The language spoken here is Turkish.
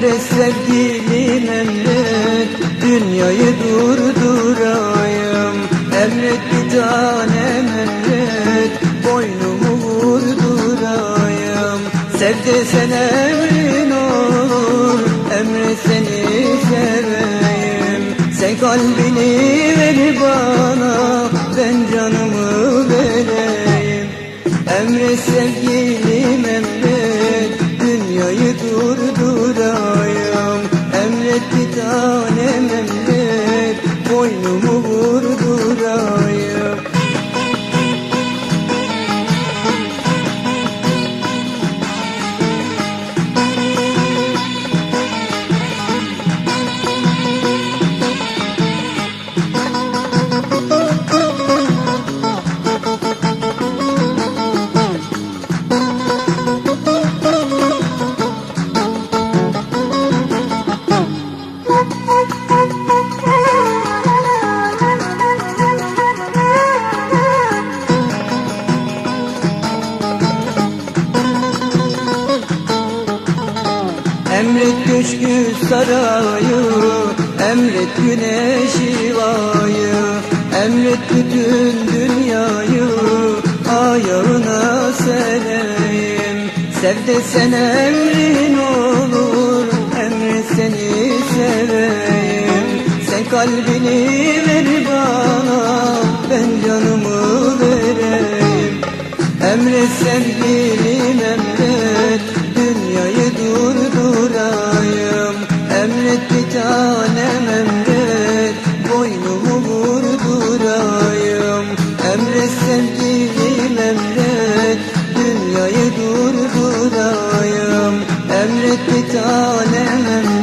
Emret sevgilim emret Dünyayı durdurayım. Emret bir tanem emret Boynumu vurdurayım. Sev desen emrin olur Emret seni seveyim. Sen kalbini ver bana Ben canımı vereyim. Emret sevgilim Boynumu vurdurayım Köşkü sarayı Emret güneşi vayı Emret bütün dünyayı Ayağına sereyim Sev desen emrin olur Emret seni seveyim. Sen kalbini ver bana Ben canımı vereyim. Emret sevgilim emret Dünyayı durdurayım. Emret bir tanem emret